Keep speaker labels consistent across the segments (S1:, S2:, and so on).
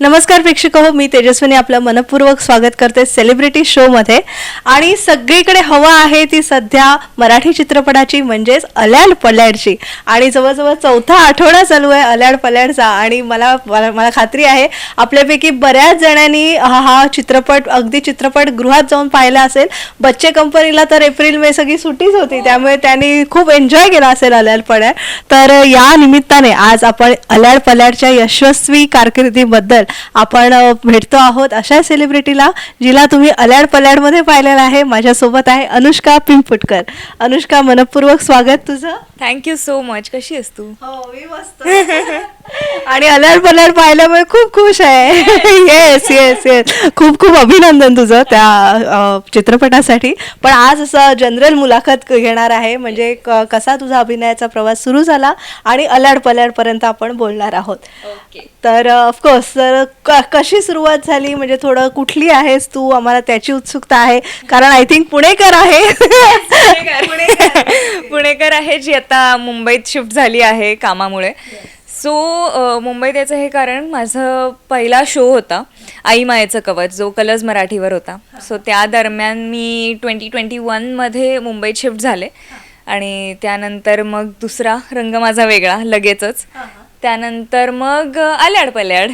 S1: नमस्कार प्रेक्षक हो मी तेजस्विनी आपलं मनपूर्वक स्वागत करते सेलिब्रिटी शोमध्ये आणि सगळीकडे हवा आहे ती सध्या मराठी चित्रपटाची म्हणजेच अल्याड पल्याडची आणि जवळजवळ चौथा आठवडा चालू आहे अल्याड पल्याडचा आणि मला मला खात्री आहे आपल्यापैकी बऱ्याच जणांनी हा हा चित्रपट अगदी चित्रपट गृहात जाऊन पाहिला असेल. बच्चे कंपनीला तर एप्रिल मे सगळी सुट्टीच होती. त्यामुळे त्यांनी खूप एन्जॉय केला असेल अल्याड पल्याड तर या निमित्ताने आज आपण अल्याड पल्याडच्या यशस्वी कारकिर्दीबद्दल आपण भेटतो आहोत अशा सेलिब्रिटीला जिला तुम्ही अल्याड पल्याडमध्ये पाहिलेलं आहे. माझ्यासोबत आहे अनुष्का पिंपुटकर. अनुष्का मनपूर्वक स्वागत तुझं.
S2: थँक्यू सो मच कशी आहेस तू?
S1: हो मी मस्त. आणि अल्याड पल्याड पाहिल्यामुळे खूप खुश आहे. येस येस येस खूप खूप अभिनंदन तुझं त्या चित्रपटासाठी. पण आज असं जनरल मुलाखत घेणार आहे. म्हणजे कसा तुझा अभिनयाचा प्रवास सुरू झाला आणि पल्याड पर्यंत आपण बोलणार आहोत. तर ऑफकोर्स तर क- कशी सुरुवात झाली? म्हणजे थोडं कुठली आहेस तू? आम्हाला त्याची उत्सुकता आहे. कारण आय थिंक पुणेकर आहे.
S2: पुणेकर. आहे जी आता मुंबईत शिफ्ट झाली आहे कामामुळे. सो मुंबईत याचं हे कारण माझं पहिला शो होता आई मायेचं कवच जो कलर्स मराठीवर होता. सो त्या दरम्यान मी ट्वेंटी ट्वेंटी वनमध्ये मुंबईत शिफ्ट झाले. आणि त्यानंतर मग दुसरा रंग माझा वेगळा लगेचच. त्यानंतर मग Alyad Palyad.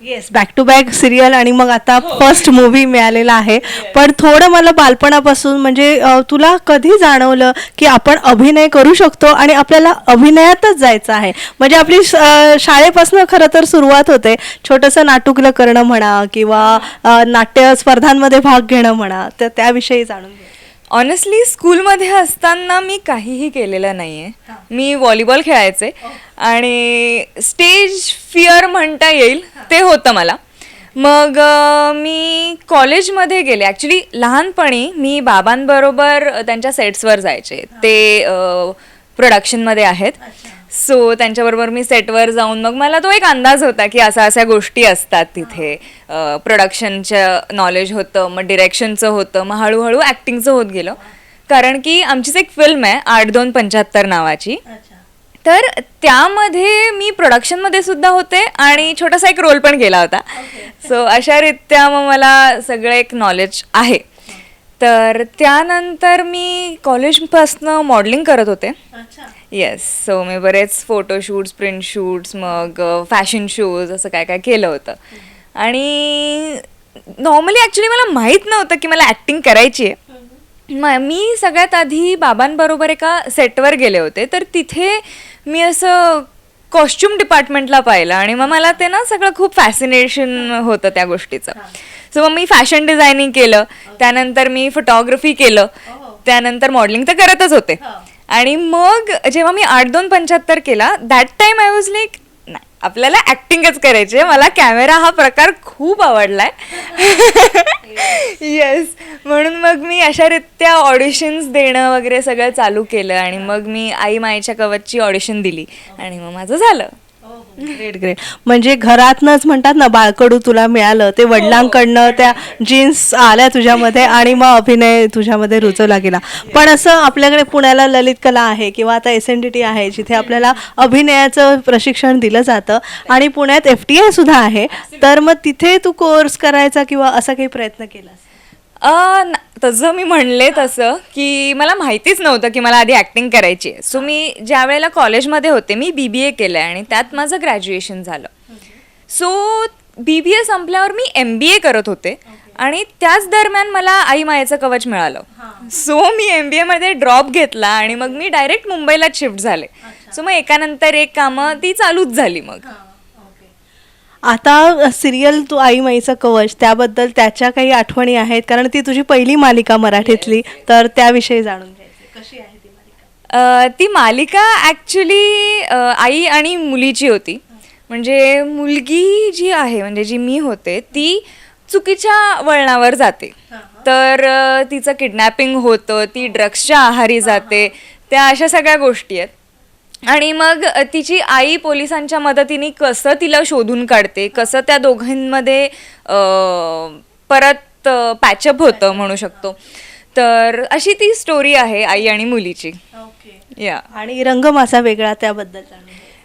S1: Yes back to back serial आणि मग आता फर्स्ट मूवी मिळालेला आहे. पण थोडं मला बालपणापासून म्हणजे अ, तुला कधी जाणवलं की आपण अभिनय करू शकतो आणि आपल्याला अभिनयातच जायचं आहे? म्हणजे आपली श- अ, शाळेपासून खरं तर सुरुवात होते. छोटंसं नाटुकलं करणं म्हणा किंवा अ, नाट्य स्पर्धांमध्ये भाग घेणं म्हणा तर त्याविषयी जाणून घे.
S2: ऑनेस्टली स्कूलमध्ये असताना मी काहीही केलेलं नाही आहे मी व्हॉलीबॉल खेळायचे आणि स्टेज फिअर म्हणता येईल ते होतं मला. मग मी कॉलेजमध्ये गेले. ॲक्च्युली लहानपणी मी बाबांबरोबर त्यांच्या सेट्सवर जायचे. ते प्रोडक्शनमध्ये आहेत. सो त्यांच्याबरोबर मी सेटवर जाऊन मग मला तो एक अंदाज होता की असा अशा गोष्टी असतात तिथे. प्रोडक्शनचं नॉलेज होतं मग डिरेक्शनचं होतं मग हळूहळू ॲक्टिंगचं होत गेलं. कारण की आमचीच एक फिल्म आहे आठ दोन पंच्याहत्तर नावाची. तर त्यामध्ये मी प्रोडक्शनमध्ये सुद्धा होते आणि छोटासा एक रोल पण केला होता. सो अशा रित्या मग मला सगळं एक नॉलेज आहे. तर त्यानंतर मी कॉलेजपासनं मॉडेलिंग करत होते. येस सो मी बरेच फोटोशूट्स प्रिंट शूट्स मग फॅशन शोज असं काय काय केलं होतं. आणि नॉर्मली ॲक्च्युली मला माहीत नव्हतं की मला ॲक्टिंग करायची आहे. म- मी सगळ्यात आधी बाबांबरोबर एका सेटवर गेले होते तर तिथे मी असं कॉस्ट्युम डिपार्टमेंटला पाहिलं आणि मग मला ते ना सगळं खूप फॅसिनेशन होतं त्या गोष्टीचं. सो मग मी फॅशन डिझायनिंग केलं त्यानंतर मी फोटोग्राफी केलं त्यानंतर मॉडेलिंग तर करतच होते. आणि मग जेव्हा मी आठ दोन पंच्याहत्तर केला that time I was like नाही आपल्याला ॲक्टिंगच करायची आहे. मला कॅमेरा हा प्रकार खूप आवडलाय. येस म्हणून मग मी अशा रित्या ऑडिशन्स देणं वगैरे सगळं चालू केलं आणि मग मी आई मायच्या कवचची ऑडिशन दिली आणि मग माझं झालं.
S1: ग्रेट ग्रेट म्हणजे घरातनच म्हणतात ना बाळकडू तुला मिळालं ते वडिलांकडनं त्या जीन्स आल्या तुझ्यामध्ये आणि मग अभिनय तुझ्यामध्ये रुजवला गेला. पण असं आपल्याकडे पुण्याला ललित कला आहे किंवा आता एस एन डी टी आहे जिथे आपल्याला अभिनयाचं प्रशिक्षण दिलं जातं आणि पुण्यात एफ टी आय सुद्धा आहे तर मग तिथे तू कोर्स करायचा किंवा असा काही प्रयत्न केलास?
S2: अ, न- तसं मी म्हणले तसं की मला माहितीच नव्हतं की मला आधी ॲक्टिंग करायची आहे. सो मी ज्या वेळेला कॉलेजमध्ये होते मी बी बी ए केलं आहे आणि त्यात माझं ग्रॅज्युएशन झालं. सो बी बी ए संपल्यावर मी एम बी ए करत होते आणि त्याच दरम्यान मला आई मायेचं कवच मिळालं. सो मी एम बी एमध्ये ड्रॉप घेतला आणि मग मी डायरेक्ट मुंबईलाच शिफ्ट झाले. सो मग एकानंतर एक कामं ती चालूच झाली मग.
S1: आता सिरियल तू आई माईचं कवच त्याबद्दल त्याच्या काही आठवणी आहेत? कारण ती तुझी पहिली मालिका मराठीतली तर त्याविषयी जाणून घ्यायचं कशी आहे ती मालिका?
S2: ती मालिका ॲक्च्युली आई आणि मुलीची होती. म्हणजे मुलगी जी आहे म्हणजे जी मी होते ती चुकीच्या वळणावर जाते. तर तिचं किडनॅपिंग होतं ती ड्रग्सच्या आहारी जाते. त्या अशा सगळ्या गोष्टी आहेत. आणि मग तिची आई पोलिसांच्या मदतीने कसं तिला शोधून काढते? कसं त्या दोघांमध्ये परत पॅचअप होतं म्हणू शकतो? तर अशी ती स्टोरी आहे आई आणि मुलीची. या.
S1: आणि रंग माझा वेगळा त्याबद्दल.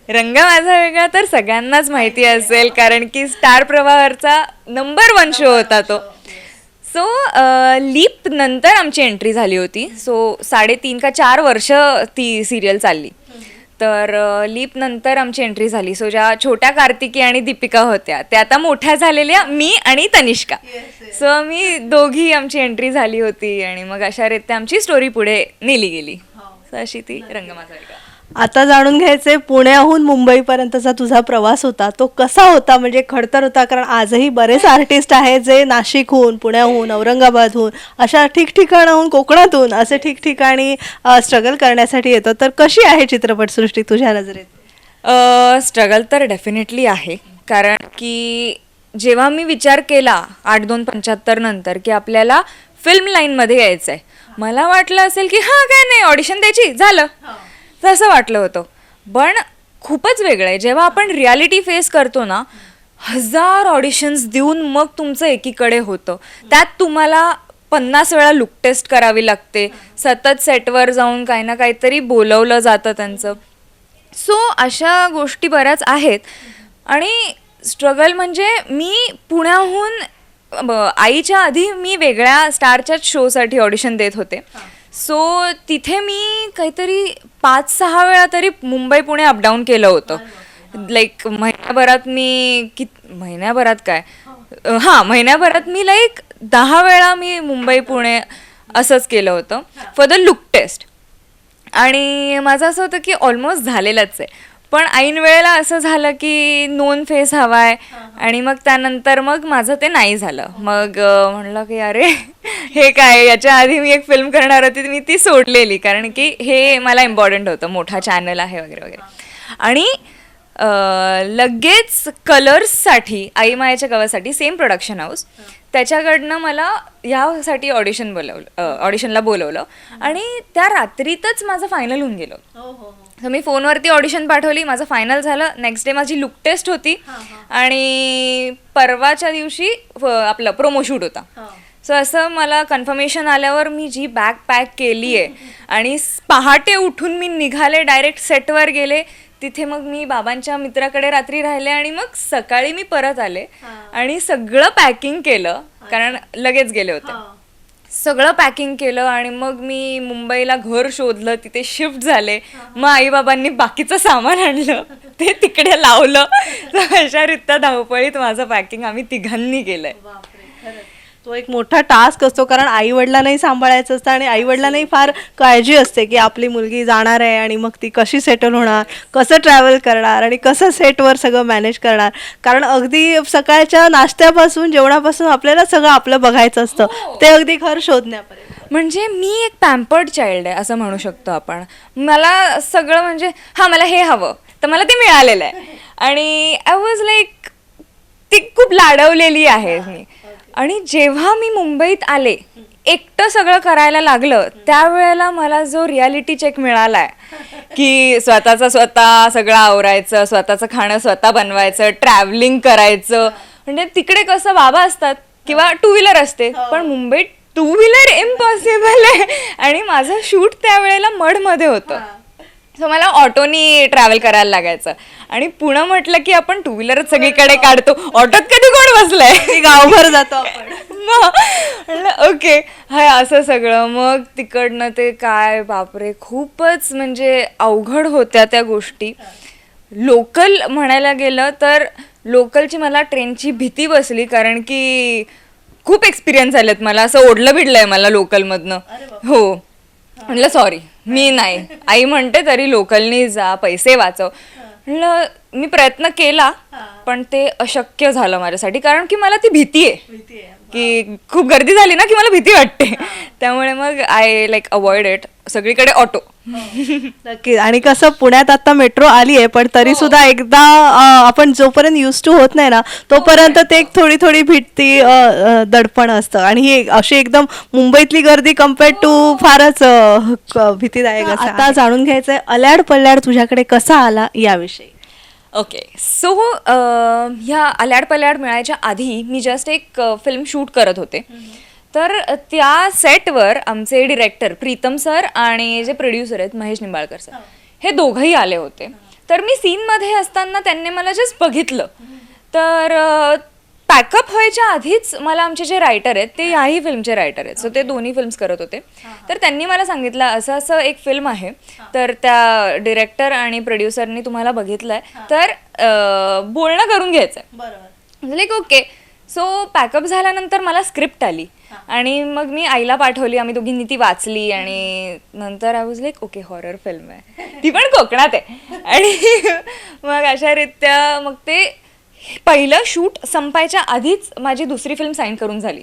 S2: रंग माझा वेगळा तर सगळ्यांनाच माहिती असेल कारण की स्टार प्रवाहाचा नंबर वन शो होता तो. सो लीप नंतर आमची एंट्री झाली होती. सो साडेतीन का चार वर्ष ती सिरियल चालली. तर लीप नंतर आमची एंट्री झाली. सो ज्या छोट्या कार्तिकी आणि दीपिका होत्या त्या आता मोठ्या झालेल्या मी आणि तनिष्का. सो मी दोघी आमची एंट्री झाली होती आणि मग अशा रीत्या आमची स्टोरी पुढे नेली गेली. सो अशी ती रंग माझा वेगळा
S1: आता जाणून घ्यायचे पुण्याहून मुंबईपर्यंतचा तुझा प्रवास होता. तो कसा होता? म्हणजे खडतर होता कारण आजही बरेच आर्टिस्ट आहेत जे नाशिकहून पुण्याहून औरंगाबादहून अशा ठिकठिकाणाहून कोकणातून असे ठिकठिकाणी स्ट्रगल करण्यासाठी येतं. तर कशी आहे चित्रपटसृष्टी तुझ्या नजरेत?
S2: स्ट्रगल तर डेफिनेटली आहे. कारण की जेव्हा मी विचार केला आठ दोन पंच्याहत्तर नंतर की आपल्याला फिल्म लाईनमध्ये यायचं आहे मला वाटलं असेल की हां काय नाही ऑडिशन द्यायची झालं. तसं वाटलं होतं. पण खूपच वेगळं आहे. जेव्हा आपण रियालिटी फेस करतो ना हजार ऑडिशन्स देऊन मग तुमचं एकीकडे होतं. त्यात तुम्हाला पन्नास वेळा लुक टेस्ट करावी लागते. सतत सेटवर जाऊन काही ना काहीतरी बोलवलं जातं त्यांचं. सो अशा गोष्टी बऱ्याच आहेत. आणि स्ट्रगल म्हणजे मी पुण्याहून आईच्या आधी मी वेगळ्या स्टारच्याच शोसाठी ऑडिशन देत होते. सो तिथे मी काहीतरी पाच सहा वेळा तरी मुंबई पुणे अपडाऊन केलं होतं. लाईक महिन्याभरात मी कि महिन्याभरात काय? हां महिन्याभरात मी लाईक दहा वेळा मी मुंबई पुणे असंच केलं होतं. फॉर द लुक टेस्ट आणि माझं असं होतं की ऑलमोस्ट झालेलंच आहे. पण ऐन वेळेला असं झालं की नोन फेस हवाय आणि मग त्यानंतर मग माझं ते नाही झालं. मग म्हणलं की अरे हे काय? याच्या आधी मी एक फिल्म करणार होती मी ती सोडलेली. कारण की हे मला इम्पॉर्टंट होतं. मोठा चॅनल आहे वगैरे वगैरे. आणि लगेच कलर्ससाठी आई मायाच्या गावासाठी सेम प्रोडक्शन हाऊस त्याच्याकडनं मला ह्यासाठी ऑडिशन बोलवलं ऑडिशनला बोलवलं. आणि त्या रात्रीतच माझं फायनल होऊन गेलं. तर मी फोनवरती ऑडिशन पाठवली माझं फायनल झालं. नेक्स्ट डे माझी लुक टेस्ट होती. आणि परवाच्या दिवशी आपलं प्रोमो शूट होता. सो असं मला कन्फर्मेशन आल्यावर मी जी बॅग पॅक केली आहे आणि पहाटे उठून मी निघाले डायरेक्ट सेटवर गेले. तिथे मग मी बाबांच्या मित्राकडे रात्री राहिले आणि मग सकाळी मी परत आले आणि सगळं पॅकिंग केलं कारण लगेच गेले होते. सगळं पॅकिंग केलं आणि मग मी मुंबईला घर शोधलं तिथे शिफ्ट झाले. मग आईबाबांनी बाकीचं सामान आणलं ते तिकडे लावलं. अशा रित्या धावपळीत माझं पॅकिंग आम्ही तिघांनी केलंय.
S1: तो एक मोठा टास्क असतो कारण आई वडिलांनाही सांभाळायचं असतं आणि आई वडिलांनाही फार काळजी असते की आपली मुलगी जाणार आहे आणि मग ती कशी सेटल होणार कसं ट्रॅव्हल करणार आणि कसं सेटवर सगळं मॅनेज करणार. कारण अगदी सकाळच्या नाश्त्यापासून जेवणापासून आपल्याला सगळं आपलं बघायचं असतं. ते अगदी घर शोधण्यापर्यंत.
S2: म्हणजे मी एक पॅम्पर्ड चाइल्ड आहे असं म्हणू शकतो आपण. मला सगळं म्हणजे हा मला हे हवं तर मला ते मिळालेलं आहे. आणि आय वॉज लाईक ती खूप लाडवलेली आहे मी. आणि जेव्हा मी मुंबईत आले एकटं सगळं करायला लागलं त्यावेळेला मला जो रियालिटी चेक मिळालाय की स्वतःचं स्वतः सगळं आवरायचं स्वतःचं खाणं स्वतः बनवायचं ट्रॅव्हलिंग करायचं म्हणजे तिकडे कसं बाबा असतात किंवा टू व्हीलर असते पण मुंबईत टू व्हीलर इम्पॉसिबल आहे. आणि माझं शूट त्यावेळेला मडमध्ये होतं. सो मला ऑटोनी ट्रॅव्हल करायला लागायचं. आणि पुणं म्हटलं की आपण टू व्हीलरच सगळीकडे काढतो. ऑटोत कधी कोण बसलंय?
S1: गावभर जातो आपण.
S2: मग ओके. हाय असं सगळं. मग तिकडनं ते काय बापरे खूपच म्हणजे अवघड होत्या त्या गोष्टी. लोकल म्हणायला गेलं तर लोकलची मला ट्रेनची भीती बसली कारण की खूप एक्सपिरियन्स आलेत मला. असं ओढलं बिडलंय मला लोकलमधनं. हो. म्हणलं सॉरी मी नाही. आई म्हणते तरी लोकलनी जा पैसे वाचव. म्हणलं मी प्रयत्न केला पण ते अशक्य झालं माझ्यासाठी. कारण की मला ती भीती आहे. की खूप गर्दी झाली ना की मला भीती वाटते. त्यामुळे मग आय लाईक अवॉइड इट सगळीकडे ऑटो.
S1: नक्की आणि कसं पुण्यात आता मेट्रो आली आहे पण तरी सुद्धा एकदा आपण जोपर्यंत युज टू होत नाही ना तोपर्यंत ते एक थोडी थोडी अं, दडपण असतं. आणि ही अशी एकदम मुंबईतली गर्दी कंपेअर टू फारच भीतीदायक असं आता जाणून घ्यायचंय अल्याड पल्याड तुझ्याकडे कसा आला याविषयी?
S2: ओके. सो ह्या अल्याड पल्याड मिळायच्या आधी मी जस्ट एक फिल्म शूट करत होते. तर त्या सेटवर आमचे डिरेक्टर प्रीतम सर आणि जे प्रोड्युसर आहेत महेश निंबाळकर सर हे. दोघंही आले होते. तर मी सीनमध्ये असताना त्यांनी मला जस्ट बघितलं. तर पॅकअप व्हायच्या आधीच मला आमचे जे रायटर आहेत ते याही फिल्मचे रायटर आहेत. सो ते दोन्ही फिल्म्स करत होते. तर त्यांनी मला सांगितलं असं असं एक फिल्म आहे. तर त्या डिरेक्टर आणि प्रोड्युसरनी तुम्हाला बघितलं आहे तर बोलणं करून घ्यायचं आहे लाईक ओके सो पॅकअप झाल्यानंतर मला स्क्रिप्ट आली. आणि मग मी आईला पाठवली आम्ही दोघींनी ती वाचली आणि नंतर I was like okay horror film आहे. ती पण कोकणात आहे. आणि मग अशा रीत्या मग ते पहिलं शूट संपायच्या आधीच माझी दुसरी फिल्म साईन करून झाली.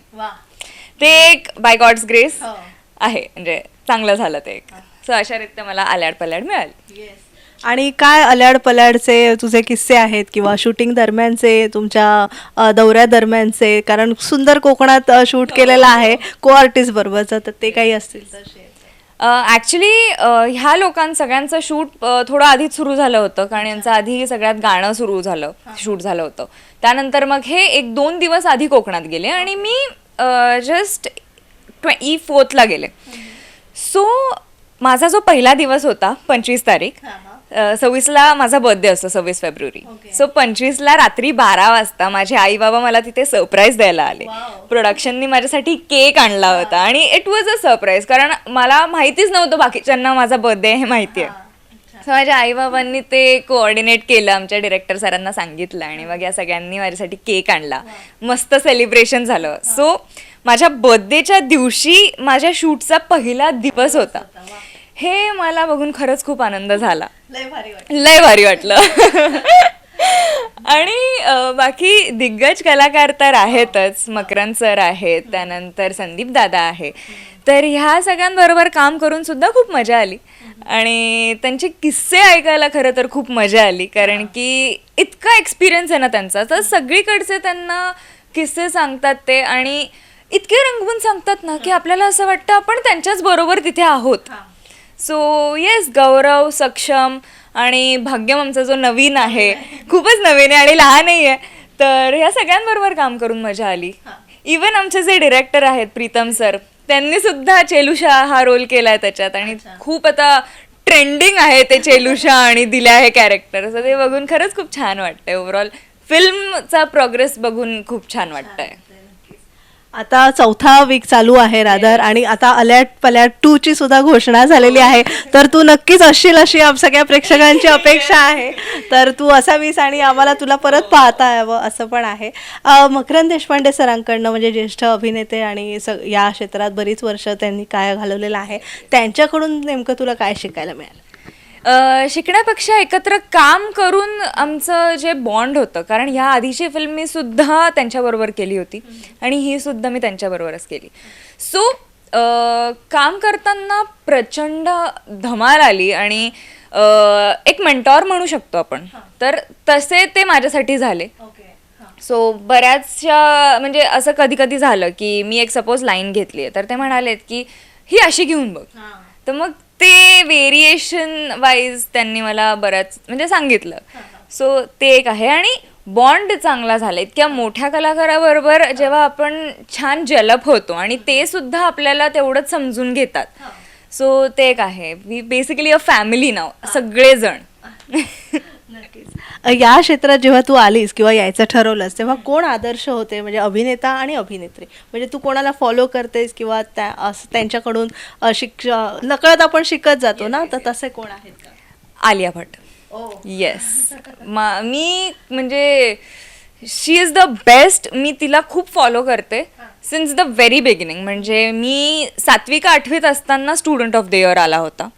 S2: ते एक बाय गॉड्स ग्रेस. आहे. म्हणजे चांगलं झालं ते एक. सो अशा रीत्या मला आल्याड पल्याड मिळाली.
S1: आणि काय अल्याड पल्याडचे तुझे किस्से आहेत किंवा शूटिंग दरम्यानचे तुमच्या दौऱ्या दरम्यानचे? कारण सुंदर कोकणात शूट केलेलं आहे को आर्टिस्ट बरोबरचं तर ते काही असतील तर.
S2: ॲक्च्युली ह्या लोकां सगळ्यांचं शूट थोडं आधीच सुरू झालं होतं. कारण यांचं आधी सगळ्यात गाणं सुरू झालं शूट झालं होतं. त्यानंतर मग हे एक दोन दिवस आधी कोकणात गेले आणि मी जस्ट ट्वे फोर्थला गेले. सो माझा जो पहिला दिवस होता पंचवीस तारीख सव्वीसला माझा बर्थडे असतो सव्वीस फेब्रुवारी. सो पंचवीसला रात्री बारा वाजता माझे आई बाबा मला तिथे सरप्राईज द्यायला आले. प्रोडक्शननी माझ्यासाठी केक आणला होता आणि इट वॉज अ सरप्राईज कारण मला माहितीच नव्हतं बाकीच्यांना माझा बर्थडे हे माहिती आहे सो माझ्या आईबाबांनी ते कोऑर्डिनेट केलं आमच्या डिरेक्टर सरांना सांगितलं आणि मग या सगळ्यांनी माझ्यासाठी केक आणला. मस्त सेलिब्रेशन झालं. सो माझ्या बर्थडेच्या दिवशी माझ्या शूटचा पहिला दिवस होता. हे मला बघून खरंच खूप आनंद झाला.
S1: लय भारी वाटलं.
S2: लय भारी वाटलं. आणि बाकी दिग्गज कलाकार तर आहेतच. मकरंद सर आहेत त्यानंतर संदीप दादा आहे. तर ह्या सगळ्यांबरोबर काम करून सुद्धा खूप मजा आली. आणि त्यांचे किस्से ऐकायला खरं तर खूप मजा आली. कारण की इतका एक्सपिरियन्स आहे ना त्यांचा. तर सगळीकडचे त्यांना किस्से सांगतात ते. आणि इतके रंगवून सांगतात ना की आपल्याला असं वाटतं आपण त्यांच्याच बरोबर तिथे आहोत. सो येस गौरव सक्षम आणि भाग्यम आमचा जो नवीन आहे खूपच नवीन आहे आणि लहानही आहे तर ह्या सगळ्यांबरोबर काम करून मजा आली. इवन आमचे जे डिरेक्टर आहेत प्रीतम सर त्यांनी सुद्धा चेलुषा हा रोल केलाय त्याच्यात आणि खूप आता ट्रेंडिंग आहे ते चेलुषा आणि दिल्या आहे कॅरेक्टर असं ते बघून खरंच खूप छान वाटतंय. ओव्हरऑल फिल्मचा प्रोग्रेस बघून खूप छान. वाटतंय.
S1: आता चौथा वीक चालू आहे रादर आणि आता अल्याट पल्याट टू ची सुद्धा घोषणा झालेली आहे. तर तू नक्कीच असशील अशी आम सगळ्या प्रेक्षकांची अपेक्षा आहे. तर तू असावीस आणि आम्हाला तुला परत पाहता यावं असं पण आहे. मकरंद देशपांडे सरांकडनं म्हणजे ज्येष्ठ अभिनेते आणि स या क्षेत्रात बरीच वर्ष त्यांनी काय घालवलेलं आहे त्यांच्याकडून नेमकं तुला काय शिकायला मिळालं?
S2: शिकण्यापेक्षा एकत्र काम करून आमचं जे बॉन्ड होतं कारण ह्या आधीची फिल्म मी सुद्धा त्यांच्याबरोबर केली होती आणि ही सुद्धा मी त्यांच्याबरोबरच केली. सो काम करताना प्रचंड धमाल आली आणि एक मेंटॉर म्हणू शकतो आपण. तर तसे ते माझ्यासाठी झाले. सो बऱ्याचशा म्हणजे असं कधी कधी झालं की मी एक सपोज लाईन घेतली आहे तर ते म्हणालेत की ही अशी घेऊन बघ. तर मग ते व्हेरिएशन वाईज त्यांनी मला बऱ्याच म्हणजे सांगितलं. सो ते एक आहे. आणि बॉन्ड चांगला झाला. इतक्या मोठ्या कलाकाराबरोबर जेव्हा आपण छान जलप होतो आणि ते सुद्धा आपल्याला तेवढंच समजून घेतात. सो ते एक आहे. वी बेसिकली अ फॅमिली नाव सगळेजण.
S1: अ, या क्षेत्रात जेव्हा तू आलीस किंवा यायचं ठरवलंस तेव्हा कोण आदर्श होते? म्हणजे अभिनेता आणि अभिनेत्री. म्हणजे तू कोणाला फॉलो करतेस किंवा त्या असं त्यांच्याकडून शिक्ष नकळत आपण शिकत जातो ना? तर तसे कोण आहेत का?
S2: आलिया भट येस मी म्हणजे शी इज द बेस्ट मी तिला खूप फॉलो करते. सिन्स द व्हेरी बिगिनिंग म्हणजे मी सातवी का आठवीत असताना स्टुडंट ऑफ द इयर आला होता.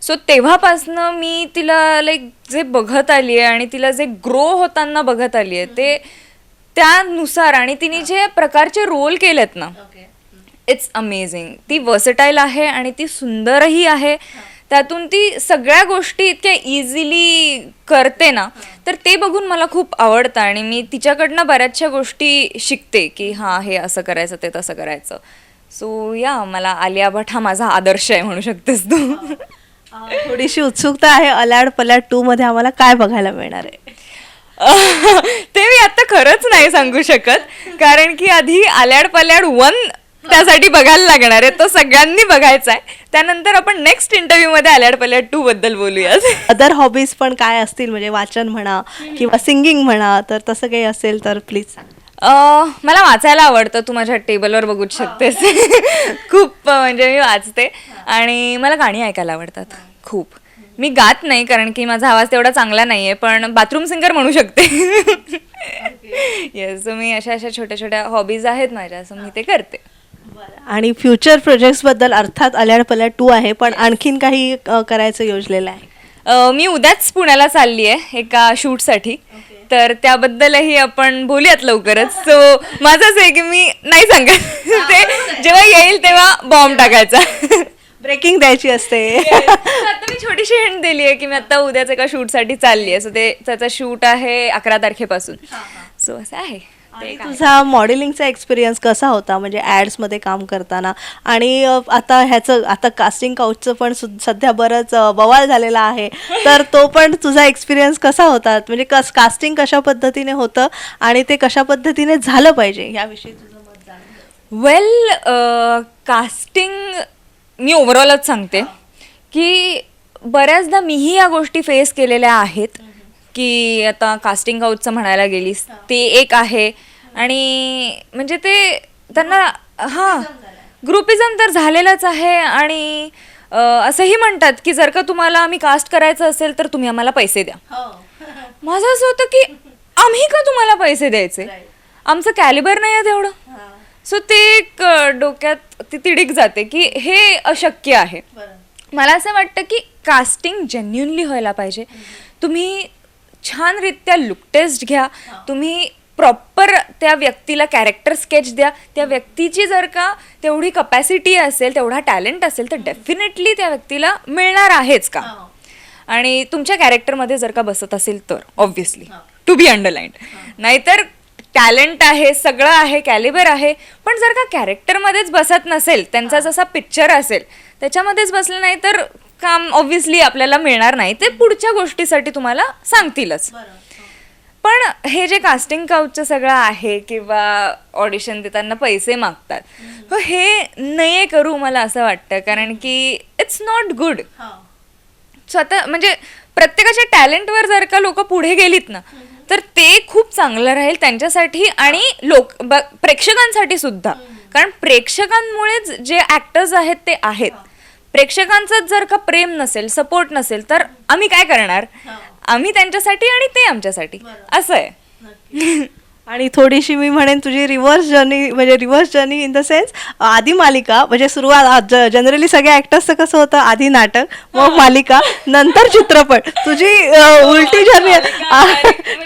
S2: सो तेव्हापासनं मी तिला लाईक जे बघत आली आहे आणि तिला जे ग्रो होताना बघत आली आहे ते त्यानुसार आणि तिने जे प्रकारचे रोल केलेत ना इट्स अमेझिंग ती वर्सटाईल आहे आणि ती सुंदरही आहे. त्यातून ती सगळ्या गोष्टी इतक्या इझिली करते ना तर ते बघून मला खूप आवडतं आणि मी तिच्याकडनं बऱ्याचशा गोष्टी शिकते की हां हे असं करायचं ते तसं करायचं. सो या मला आलिया भट हा माझा आदर्श आहे म्हणू शकतेस तू.
S1: थोडीशी उत्सुकता आहे अलाड पलाड टू मध्ये आम्हाला काय बघायला मिळणार आहे?
S2: ते मी आता खरंच नाही सांगू शकत कारण की आधी आल्याड पल्याड वन त्यासाठी बघायला लागणार आहे. तो सगळ्यांनी बघायचा आहे त्यानंतर आपण नेक्स्ट इंटरव्ह्यू मध्ये आल्याड पल्याड टू बद्दल बोलूया
S1: अदर हॉबीज पण काय असतील? म्हणजे वाचन म्हणा किंवा सिंगिंग म्हणा तर तसं काही असेल तर प्लीज
S2: मला वाचायला आवडतं. तू माझ्या टेबलवर बघूच शकतेस. खूप म्हणजे मी वाचते. आणि मला गाणी ऐकायला आवडतात. खूप. मी गात नाही कारण की माझा आवाज तेवढा चांगला नाही आहे पण बाथरूम सिंगर म्हणू शकते. येस मी अशा अशा छोट्या छोट्या हॉबीज आहेत माझ्या असं मी ते करते.
S1: आणि फ्युचर प्रोजेक्ट्सबद्दल अर्थात अल्याड पल्याड टू आहे पण आणखीन काही करायचं योजलेलं आहे?
S2: मी उद्याच पुण्याला चालली आहे एका शूटसाठी. तर त्याबद्दलही आपण बोलूयात लवकरच. सो माझंच आहे की मी नाही सांगत. ते जेव्हा येईल तेव्हा बॉम्ब टाकायचा.
S1: ब्रेकिंग द्यायची असते.
S2: आता मी छोटीशी हिंट दिली आहे की मी आता उद्याच एका शूटसाठी चालली आहे सो ते त्याचा शूट आहे अकरा तारखेपासून. सो असं आहे.
S1: आणि. तुझा मॉडेलिंगचा एक्सपिरियन्स कसा होता? म्हणजे ॲड्समध्ये काम करताना? आणि आता ह्याचं आता कास्टिंग काउचचं पण सध्या बरंच बवाल झालेला आहे. तर तो पण तुझा एक्सपिरियन्स कसा होता? म्हणजे कस कास्टिंग कशा पद्धतीने होतं? आणि ते कशा पद्धतीने झालं पाहिजे? याविषयी तुझं मत जाणून.
S2: वेल कास्टिंग मी ओव्हरऑलच सांगते की बऱ्याचदा मीही या गोष्टी फेस केलेल्या आहेत. की आता कास्टिंग काउचचं म्हणायला गेलीस ते एक आहे. आणि म्हणजे ते त्यांना हां ग्रुपिझम तर झालेलंच आहे आणि असंही म्हणतात की जर का तुम्हाला आम्ही कास्ट करायचं असेल तर तुम्ही आम्हाला पैसे द्या. माझं असं होतं की आम्ही का तुम्हाला पैसे द्यायचे? आमचं कॅलिबर नाही आहे तेवढं. सो ते एक डोक्यात ती तिडीक जाते की हे अशक्य आहे. मला असं वाटतं की कास्टिंग जेन्युनली व्हायला पाहिजे. तुम्ही छानरित्या लुक टेस्ट घ्या. तुम्ही प्रॉपर त्या व्यक्तीला कॅरेक्टर स्केच द्या. त्या व्यक्तीची जर का तेवढी कपॅसिटी असेल तेवढा टॅलेंट असेल तर डेफिनेटली त्या व्यक्तीला मिळणार आहेच का? आणि तुमच्या कॅरेक्टरमध्ये जर का बसत असेल तर ऑब्व्हियसली टू बी अंडरलाइंड नाहीतर टॅलेंट आहे सगळं आहे कॅलिबर आहे पण जर का कॅरेक्टरमध्येच बसत नसेल त्यांचा जसा पिक्चर असेल त्याच्यामध्येच बसलं नाही तर काम ऑब्व्हियसली आपल्याला मिळणार नाही ते पुढच्या गोष्टीसाठी तुम्हाला सांगतीलच. पण हे जे कास्टिंग काउचचं सगळं आहे किंवा ऑडिशन देताना पैसे मागतात हो हे नये करू मला असं वाटतं. कारण की इट्स नॉट गुड स्वतः म्हणजे प्रत्येकाच्या टॅलेंटवर जर का लोक पुढे गेलीत ना तर ते खूप चांगलं राहील त्यांच्यासाठी आणि लोक प्रेक्षकांसाठी सुद्धा. कारण प्रेक्षकांमुळेच जे ऍक्टर्स आहेत ते आहेत. प्रेक्षकांचं जर का प्रेम नसेल सपोर्ट नसेल तर आम्ही काय करणार? आम्ही त्यांच्यासाठी आणि ते आमच्यासाठी. असं आहे.
S1: आणि थोडीशी मी म्हणेन तुझी रिव्हर्स जर्नी म्हणजे reverse journey in the sense आधी मालिका म्हणजे सुरुवात जनरली सगळ्या ॲक्टर्सचं कसं होतं आधी नाटक मग मालिका नंतर चित्रपट. तुझी अ, उलटी जर्नी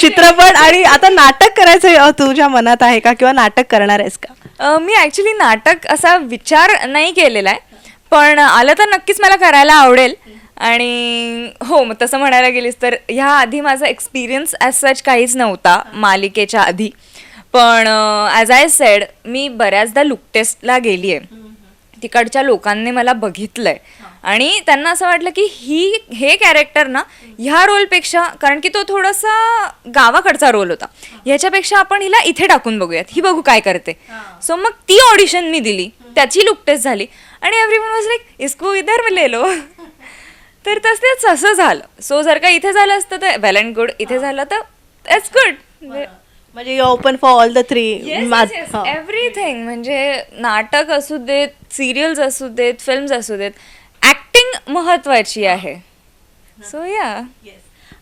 S1: चित्रपट आणि आता नाटक करायचं तुझ्या मनात आहे का किंवा नाटक करणार आहेस का?
S2: मी ॲक्च्युली नाटक असा विचार नाही केलेला आहे. पण आलं तर नक्कीच मला करायला आवडेल. आणि हो मग तसं म्हणायला गेलीस तर ह्या आधी माझा एक्सपिरियन्स ॲज सच काहीच नव्हता मालिकेच्या आधी. पण ॲज आय सेड मी बऱ्याचदा लुक टेस्टला गेली आहे तिकडच्या लोकांनी मला बघितलंय. आणि त्यांना असं वाटलं की ही हे कॅरेक्टर ना ह्या रोलपेक्षा कारण की तो थोडासा गावाकडचा रोल होता. ह्याच्यापेक्षा आपण हिला इथे टाकून बघूयात. ही बघू काय करते. सो मग ती ऑडिशन मी दिली. त्याची लुक टेस्ट झाली. आणि एव्हरी वन वॉज लाईक इसको इधर मी लेलो तर तसंच असं झालं. सो जर का इथे झालं असतं तर वेल अँड गुड इथे झालं तर इट्स गुड
S1: म्हणजे you open for all the three
S2: everything म्हणजे नाटक असू देत सिरियल्स असू देत फिल्म्स असू देत ऍक्टिंग महत्वाची आहे. सो या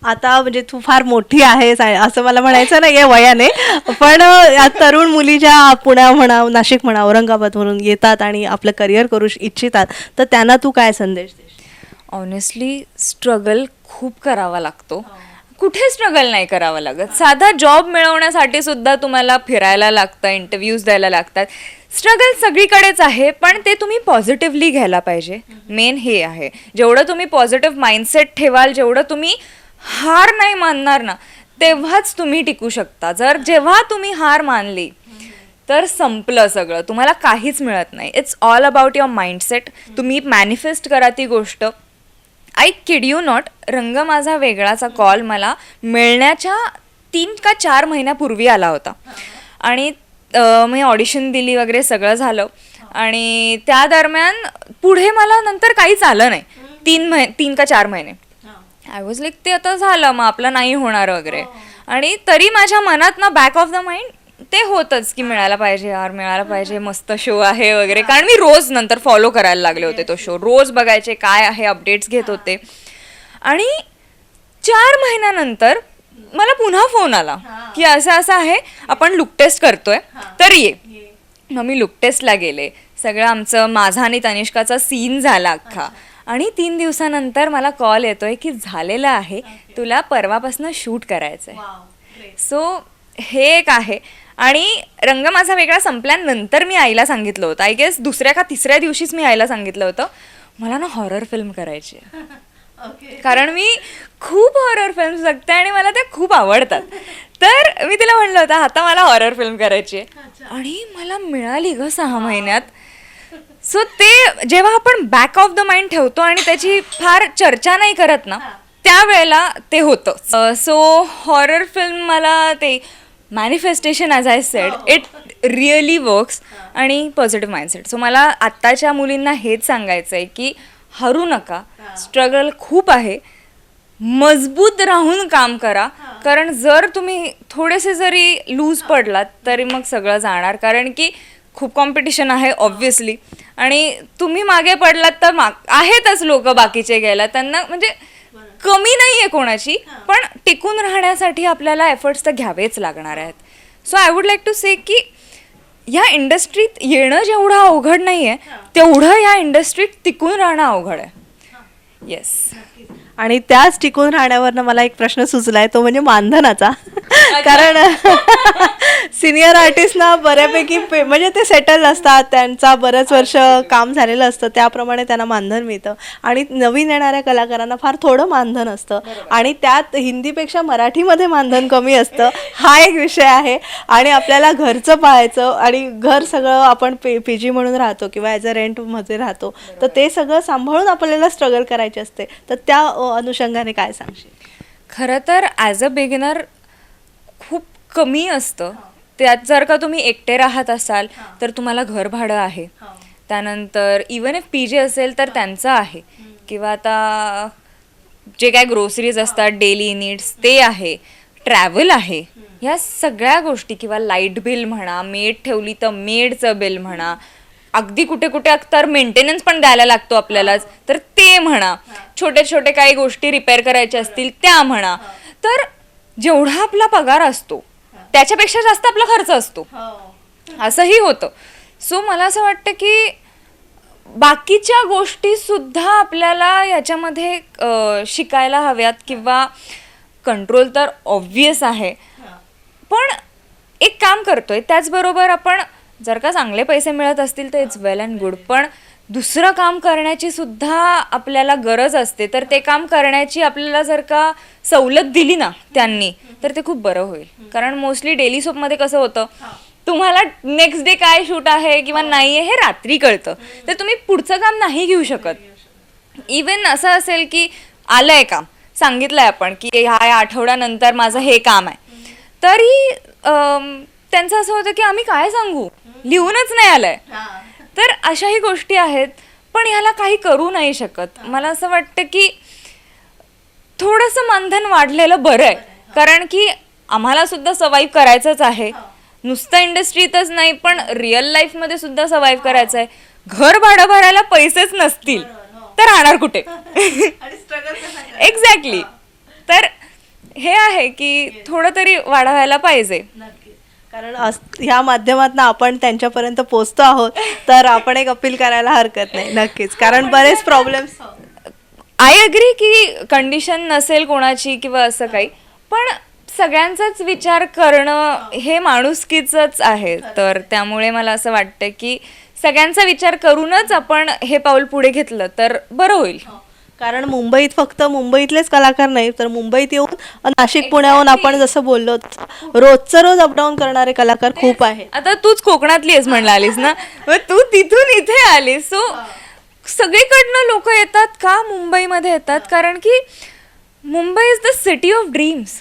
S1: आता म्हणजे तू फार मोठी आहेस असं मला म्हणायचं नाही आहे वयाने पण या तरुण मुली ज्या पुण्या म्हणा नाशिक म्हणा औरंगाबाद म्हणून येतात आणि आपलं करिअर करू श- इच्छितात तर त्यांना तू काय संदेश देशील?
S2: ऑनेस्टली स्ट्रगल खूप करावा लागतो. कुठे स्ट्रगल नाही करावं लागत. साधा जॉब मिळवण्यासाठी सुद्धा तुम्हाला फिरायला लागतं इंटरव्ह्यूज द्यायला लागतात. स्ट्रगल सगळीकडेच आहे पण ते तुम्ही पॉझिटिव्हली घ्यायला पाहिजे. मेन हे आहे. जेवढं तुम्ही पॉझिटिव्ह माइंडसेट ठेवाल जेवढं तुम्ही हार नाही मानणार ना तेव्हाच तुम्ही टिकू शकता. जर जेव्हा तुम्ही हार मानली तर संपलं सगळं. तुम्हाला काहीच मिळत नाही. It's all about your mindset तुम्ही मॅनिफेस्ट करा ती गोष्ट. आय किड यू नॉट रंग माझा वेगळाचा कॉल मला मिळण्याच्या तीन का चार महिन्यापूर्वी आला होता. आणि मी ऑडिशन दिली वगैरे सगळं झालं. आणि त्या दरम्यान पुढे मला नंतर काहीच आलं नाही. तीन महि तीन का चार महिने. आय वॉज लाईक ते आता झालं मग आपलं नाही होणार वगैरे. आणि तरी माझ्या मनात ना बॅक ऑफ द माइंड ते होतच की मिळायला पाहिजे यार मिळायला पाहिजे मस्त शो आहे वगैरे. कारण मी रोज नंतर फॉलो करायला लागले होते तो शो रोज बघायचे काय आहे अपडेट्स घेत होते. आणि चार महिन्यानंतर मला पुन्हा फोन आला की असं असं आहे आपण लुक टेस्ट करतोय तर ये. मग मी लुक टेस्टला गेले. सगळं आमचं माझा आणि तनिष्काचा सीन झाला अख्खा. आणि तीन दिवसानंतर मला कॉल येतोय की झालेलं आहे. तुला परवापासून शूट करायचं आहे सो हे एक आहे. आणि रंग माझा वेगळा संपल्यानंतर मी आईला सांगितलं होतं. आय गेस दुसऱ्या का तिसऱ्या दिवशीच मी आईला सांगितलं होतं. मला ना हॉरर फिल्म करायची आहे. कारण मी खूप हॉरर फिल्म बघते आणि मला त्या खूप आवडतात. तर मी तिला म्हणलं होतं आता मला हॉरर फिल्म करायची आहे. आणि मला मिळाली ग सहा महिन्यात. सो ते जेव्हा आपण बॅक ऑफ द माइंड ठेवतो आणि त्याची फार चर्चा नाही करत ना त्यावेळेला ते होतं. सो हॉरर फिल्म मला ते manifestation as I said it really works आणि पॉझिटिव्ह माइंडसेट सो मला आत्ताच्या मुलींना हेच सांगायचं आहे की हरू नका. स्ट्रगल खूप आहे. मजबूत राहून काम करा. कारण जर तुम्ही थोडेसे जरी लूज पडलात तरी मग सगळं जाणार. कारण की खूप कॉम्पिटिशन आहे ऑब्व्हियसली आणि तुम्ही मागे पडलात तर माग आहेतच लोक बाकीचे गेला त्यांना म्हणजे कमी नाही आहे कोणाची पण टिकून राहण्यासाठी आपल्याला एफर्ट्स तर घ्यावेच लागणार आहेत. So I would like to say की ह्या इंडस्ट्रीत येणं जेवढं अवघड नाही आहे तेवढं ह्या इंडस्ट्रीत टिकून राहणं अवघड आहे. येस
S1: आणि त्याच टिकून राहण्यावरनं मला एक प्रश्न सुचलाय तो म्हणजे मानधनाचा. कारण सिनियर आर्टिस्टना बऱ्यापैकी पे म्हणजे ते सेटल असतात त्यांचा बरेच वर्ष काम झालेलं असतं त्याप्रमाणे त्यांना मानधन मिळतं. आणि नवीन येणाऱ्या कलाकारांना फार थोडं मानधन असतं. आणि त्यात हिंदीपेक्षा मराठीमध्ये मानधन कमी असतं हा एक विषय आहे. आणि आपल्याला घरचं पाहायचं आणि घर सगळं आपण पे पी जी म्हणून राहतो किंवा ॲज अ रेंटमध्ये राहतो तर ते सगळं सांभाळून आपल्याला स्ट्रगल करायचे असते. तर त्या अनुषंगाने काय सांगशील?
S2: खरं तर ॲज अ बिगिनर खूप कमी असतं. त्यात जर का तुम्ही एकटे राहत असाल तर तुम्हाला घर भाडं आहे. त्यानंतर इवन इफ पी जी असेल तर त्यांचं आहे. किंवा आता जे काय ग्रोसरीज असतात डेली नीड्स ते आहे. ट्रॅव्हल आहे. ह्या सगळ्या गोष्टी किंवा लाइट बिल म्हणा मेड ठेवली तर मेडचं बिल म्हणा अगदी कुठे कुठे तर मेंटेनन्स पण द्यायला लागतो आपल्यालाच तर ते म्हणा. छोटे छोटे काही गोष्टी रिपेअर करायच्या असतील त्या म्हणा. तर जेवढा आपला पगार असतो त्याच्यापेक्षा जास्त आपला खर्च असतो. असंही होतं. सो मला असं वाटतं की बाकीच्या गोष्टी सुद्धा आपल्याला याच्यामध्ये शिकायला हव्यात किंवा कंट्रोल तर ऑब्वियस आहे. पण एक काम करतोय त्याचबरोबर आपण जर का चांगले पैसे मिळत असतील तर इट्स वेल अँड गुड पण दुसरं काम करण्याची सुद्धा आपल्याला गरज असते. तर ते काम करण्याची आपल्याला जर का सवलत दिली ना त्यांनी तर ते खूप बरं होईल. कारण मोस्टली डेली सोपमध्ये कसं होतं तुम्हाला नेक्स्ट डे काय शूट आहे किंवा नाही आहे हे रात्री कळतं. तर तुम्ही पुढचं काम नाही घेऊ शकत. इवन असं असेल की आलं आहे काम. सांगितलंय आपण की ह्या या आठवड्यानंतर माझं हे काम आहे. तरी त्यांचं असं होतं की आम्ही काय सांगू? लिहूनच नाही आलंय. तर अशाही गोष्टी आहेत पण ह्याला काही करू नाही शकत. मला असं वाटतं की थोडंसं मानधन वाढलेलं बरं आहे. कारण की आम्हाला सुद्धा सर्वाईव्ह करायचंच आहे. नुसतं इंडस्ट्रीतच नाही पण रिअल लाईफमध्ये सुद्धा सर्वाईव्ह करायचं आहे. घर भाडं भरायला पैसेच नसतील तर राहणार कुठे? एक्झॅक्टली तर हे. आहे की थोडं तरी वाढवायला पाहिजे.
S1: कारण ह्या माध्यमातून आपण त्यांच्यापर्यंत पोहोचतो आहोत तर आपण एक अपील करायला हरकत नाही नक्कीच. कारण बरेच प्रॉब्लेम्स
S2: आय अग्री की कंडिशन नसेल कोणाची किंवा असं काही पण सगळ्यांचाच विचार करणं हे माणुसकीचंच आहे. तर त्यामुळे मला असं वाटतं की सगळ्यांचा विचार करूनच आपण हे पाऊल पुढे घेतलं तर बरं होईल.
S1: कारण मुंबईत फक्त मुंबईतलेच कलाकार नाही तर मुंबईत येऊन नाशिक पुण्याहून आपण जसं बोललो रोजचं रोज अपडाऊन करणारे कलाकार खूप आहे
S2: आता तूच कोकणातली आहेस म्हणला आलीस ना? मग तू तिथून इथे आलीस. सो सगळीकडनं लोक येतात का मुंबईमध्ये येतात? कारण की Mumbai is the city of dreams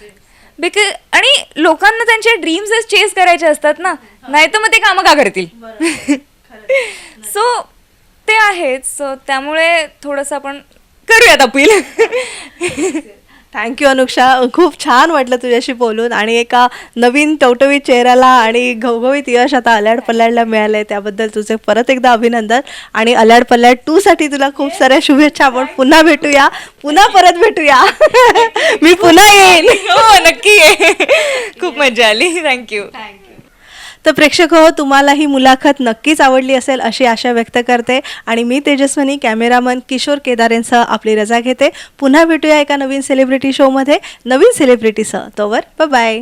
S2: because आणि लोकांना त्यांचे ड्रीम्स चेस करायचे असतात ना? नाही तर मग ते कामं का करतील? सो ते आहेच. सो त्यामुळे थोडंसं आपण करूयात अपील.
S1: थँक्यू अनुक्षा. खूप छान वाटलं तुझ्याशी बोलून. आणि एका नवीन टवटवीत चेहऱ्याला आणि घवघवीत यश आता अल्याड पल्ल्याडला मिळालंय त्याबद्दल तुझे परत एकदा अभिनंदन. आणि अल्याड पल्ल्याड टू साठी तुला खूप साऱ्या शुभेच्छा. आपण पुन्हा भेटूया. पुन्हा परत भेटूया. मी पुन्हा येईन.
S2: हो नक्की. खूप मजा आली. थँक्यू
S1: तर प्रेक्षक हो तुम्हाला ही मुलाखत नक्कीच आवडली असेल अशी आशा व्यक्त करते. आणि मी तेजस्वनी कॅमेरामन किशोर केदारेंसह आपली रजा घेते. पुन्हा भेटूया एका नवीन सेलिब्रिटी शोमध्ये नवीन सेलिब्रिटीसह तोवर बाय